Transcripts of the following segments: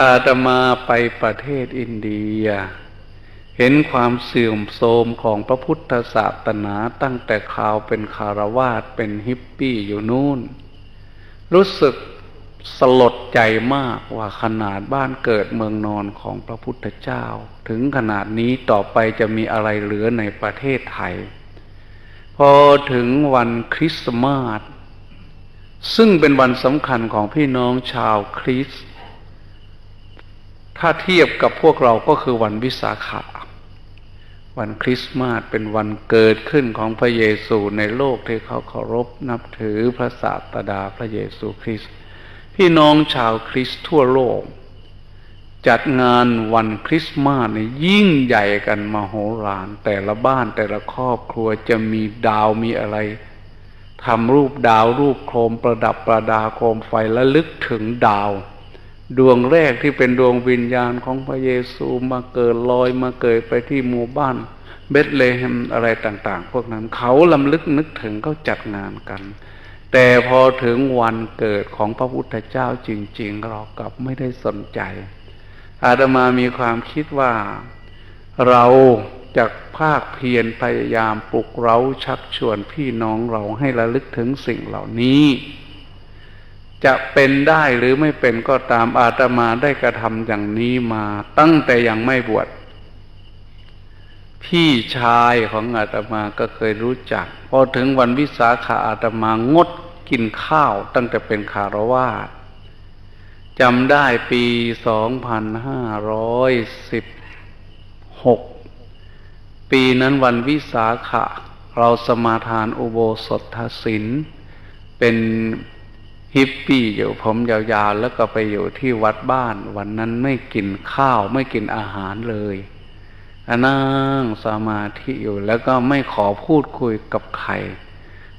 อาตมาไปประเทศอินเดีย เห็นความเสื่อมโทรมของพระพุทธศาสนาตั้งแต่ข่าวเป็นคารวาสเป็นฮิปปี้อยู่นู่น รู้สึกสลดใจมากว่าขนาดบ้านเกิดเมืองนอนของพระพุทธเจ้า ถึงขนาดนี้ต่อไปจะมีอะไรเหลือในประเทศไทย พอถึงวันคริสต์มาสซึ่งเป็นวันสำคัญของพี่น้องชาวคริสต์ ถ้าเทียบกับพวกเราก็คือวันวิสาขะวันคริสต์มาสเป็นวันเกิดขึ้นของพระเยซูในโลกที่เขาเคารพนับถือพระศาสดาพระเยซูคริสต์พี่น้องชาวคริสต์ทั่วโลก จัดงานวันคริสต์มาสเนี่ยยิ่งใหญ่กันมโหฬารแต่ละบ้านแต่ละครอบครัวจะมีดาวมีอะไรทำรูปดาวรูปโคมประดับประดาโคมไฟและลึกถึงดาว ดวงแรกที่เป็นดวงวิญญาณของพระเยซูมาเกิดลอยมาเกิดไปที่หมู่บ้าน เบธเลเฮมอะไรต่าง ๆ พวกนั้นเขาลำลึกนึกถึงเขาจัดงานกัน แต่พอถึงวันเกิดของพระพุทธเจ้าจริง ๆ เรากลับไม่ได้สนใจ อาตมามีความคิดว่า เราจากภาคเพียรพยายามปลุกเราชักชวนพี่น้องเราให้ระลึกถึงสิ่งเหล่านี้ จะเป็นได้หรือไม่เป็นก็ตามอาตมาได้กระทำอย่างนี้มาตั้งแต่ยังไม่บวชพี่ชายของอาตมาก็เคยรู้จัก พอถึงวันวิสาขาอาตมางดกินข้าวตั้งแต่เป็นคารวาสจำได้ปีสองพันห้าร้อยสิบหกปีนั้นวันวิสาขะ เราสมาทานอุโบสถศิลเป็น ฮิปปี้อยู่ผมยาวๆแล้วก็ไปอยู่ที่วัดบ้าน วันนั้นไม่กินข้าวไม่กินอาหารเลยนั่งสมาธิอยู่แล้วก็ไม่ขอพูดคุยกับใคร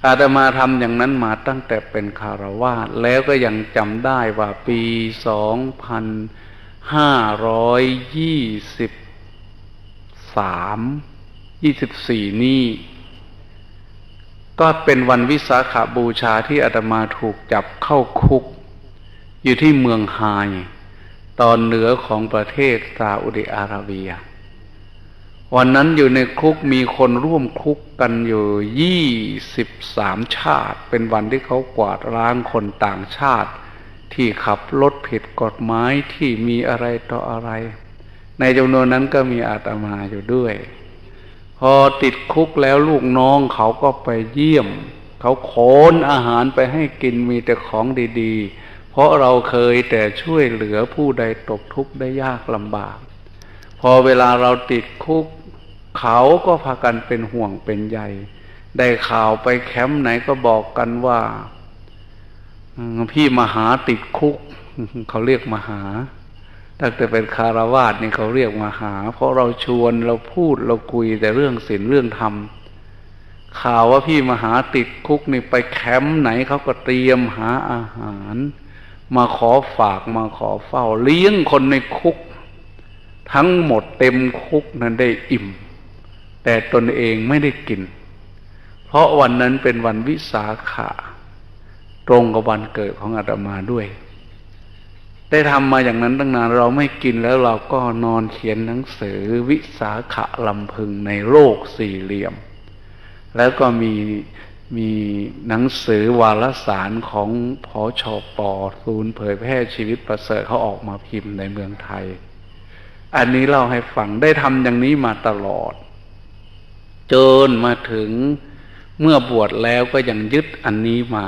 อาตมาทำอย่างนั้นมาตั้งแต่เป็นคารวาสแล้วก็ยังจำได้ว่าปีสองพันห้าร้อยยี่สิบสามยี่สิบสี่นี่ ก็เป็นวันวิสาขาบูชาที่อาตมาถูกจับเข้าคุก อยู่ที่เมืองไฮตอนเหนือของประเทศซาอุดิอาระเบีย วันนั้นอยู่ในคุกมีคนร่วมคุกกันอยู่ยี่สิบสามชาติ เป็นวันที่เขากวาดล้างคนต่างชาติ ที่ขับรถผิดกฎหมายที่มีอะไรต่ออะไร ในจำนวนนั้นก็มีอาตมาอยู่ด้วย พอติดคุกแล้วลูกน้องเขาก็ไปเยี่ยม เขาโขนอาหารไปให้กินมีแต่ของดีๆ เพราะเราเคยแต่ช่วยเหลือผู้ใดตกทุกข์ได้ยากลำบาก พอเวลาเราติดคุก เขาก็พากันเป็นห่วงเป็นใยได้ข่าวไปแคมป์ไหนก็บอกกันว่าพี่มหาติดคุก เขาเรียกมหา ตั้งแต่เป็นคารวาสนี่เขาเรียกมาหา เพราะเราชวนเราพูดเราคุยแต่เรื่องศีลเรื่องธรรมข่าวว่าพี่มหาติดคุกนี่ไปแคมป์ไหนเขาก็เตรียมหาอาหาร มาขอฝากมาขอเฝ้า เลี้ยงคนในคุก ทั้งหมดเต็มคุกนั้นได้อิ่ม แต่ตนเองไม่ได้กิน เพราะวันนั้นเป็นวันวิสาขะ ตรงกับวันเกิดของอาตมาด้วย ได้ทำมาอย่างนั้นตั้งนานเราไม่กินแล้วเราก็นอนเขียนหนังสือวิสาขะลำพึงในโลกสี่เหลี่ยม แล้วก็มีมีหนังสือวารสารของพอชอปอศูนย์เผยแพร่ชีวิตประเสริฐเขาออกมาพิมพ์ในเมืองไทย อันนี้เล่าให้ฟังได้ทำอย่างนี้มาตลอด จนมาถึงเมื่อบวชแล้วก็ยังยึดอันนี้มา